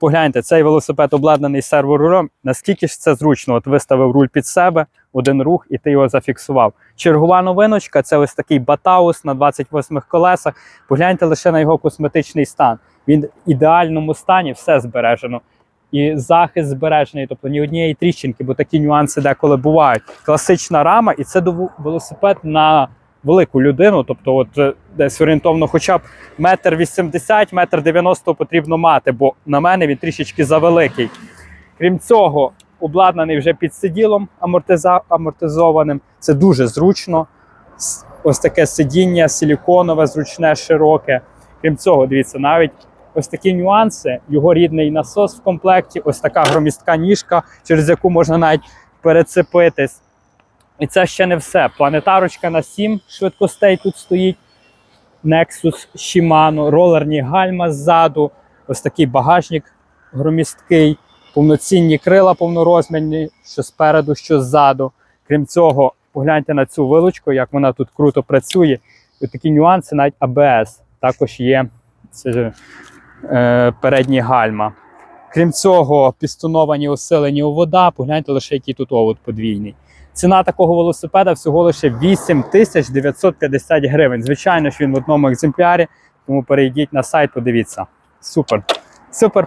Погляньте, цей велосипед обладнаний серворулем. Наскільки ж це зручно? От виставив руль під себе, один рух, і ти його зафіксував. Чергова новиночка це ось такий батаус на 28 колесах. Погляньте лише на його косметичний стан. Він в ідеальному стані, все збережено. І захист збережений, тобто ні однієї тріщинки, бо такі нюанси деколи бувають. Класична рама, і це велосипед на велику людину, тобто, от е, десь орієнтовно, хоча б метр вісімдесят, метр дев'яносто потрібно мати, бо на мене він трішечки завеликий. Крім цього, обладнаний вже під сиділом амортизованим. Це дуже зручно. Ось таке сидіння силіконове, зручне, широке. Крім цього, дивіться, навіть ось такі нюанси. Його рідний насос в комплекті, ось така громістка ніжка, через яку можна навіть перецепитись. І це ще не все. Планетарочка на 7 швидкостей тут стоїть. Nexus Shimano, ролерні гальма ззаду, ось такий багажник громісткий, повноцінні крила повнорозмірні, що спереду, що ззаду. Крім цього, погляньте на цю вилучку, як вона тут круто працює. І такі нюанси, навіть ABS також є це, е, передні гальма. Крім цього, пістоновані усилені у вода, погляньте лише, який тут овод подвійний. Ціна такого велосипеда всього лише 8950 гривень. Звичайно ж, він в одному екземплярі, тому перейдіть на сайт, подивіться. Супер. Супер